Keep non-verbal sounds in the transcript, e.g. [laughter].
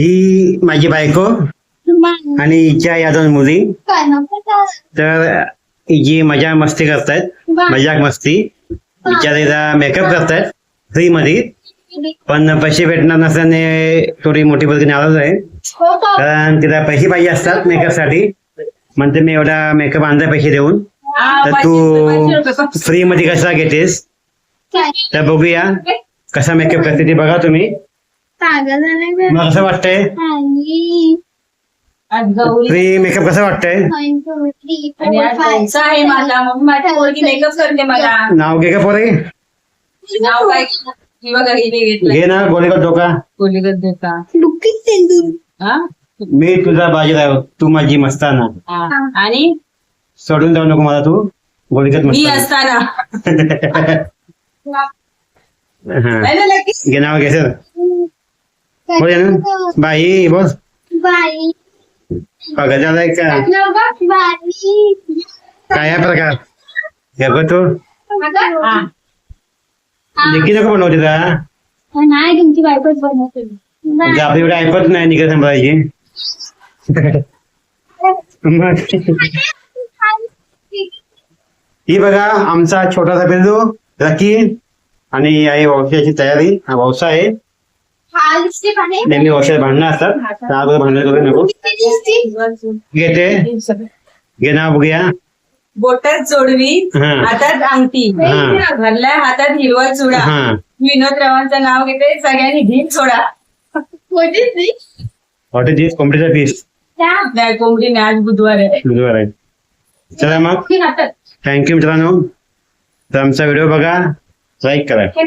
ही माझी बायको आणि हिच्या या दोन मुली. तर जी मजा मस्ती करतायत. मजाक मस्ती. बिचारीला मेकअप करतायत फ्री मध्ये पण पैसे भेटणार नसल्याने थोडी मोठी मुलगी नाराज आहे. कारण तिला पैसे पाहिजे असतात मेकअपसाठी. म्हणते मी एवढा मेकअप आणला पैसे देऊन. तर तू फ्री मध्ये कसा घेतेस? तर बघूया कसा मेकअप करते ते बघा तुम्ही. मला कसं वाटतंय? आज गौरी. फ्री मेकअप कसं वाटतंय? आणि आज त्यांचा आहे माझा मग माझी पोरगी मेकअप करते मला. नाव घे का पोरे नाव काय? बघा हिने घेतलं घे ना गोळीगत डोका. कोलीगत देता हा? मी तुझा बाजीराव तू माझी मस्ताना हा. आणि? सोडून जाऊ नको मला तू. गोळीगत मी मस्ताना. असताना. हा. [laughs] नाही ना लगेच? घे नाव घे सर बोल ना बाई बोल. पगार झालाय का? काय आहे प्रकार? हे बघ तू. हा. लेखी नको बनवते का नाही तुमची बायकोच बनवते म्हणजे आपली एवढी ऐकत नाही सांभाळायची. मग. ही बघा आमचा छोटासा बिंदू रकी आणि आहे वंशाची तयारी. हा व्यवसा आहे. नेहमी वंशात भांडणं असतात. त्या अगोदर भांडण करू नको. घेते. घे नाव बघूया. बोटात जोडवी हा. हातात अंगठी. हा. भरल्या हातात हिरवा चुडा. हा. विनोद रावांचं नाव घेते सगळ्यांनी घेऊन सोडा. हॉटेल दिस कोंबडीचा पीस नाही कोंबडी नाही आज बुधवार आहे. बुधवार आहे. चला मग. थँक्यू मित्रांनो. तर आमचा व्हिडिओ बघा. लाईक करा. हे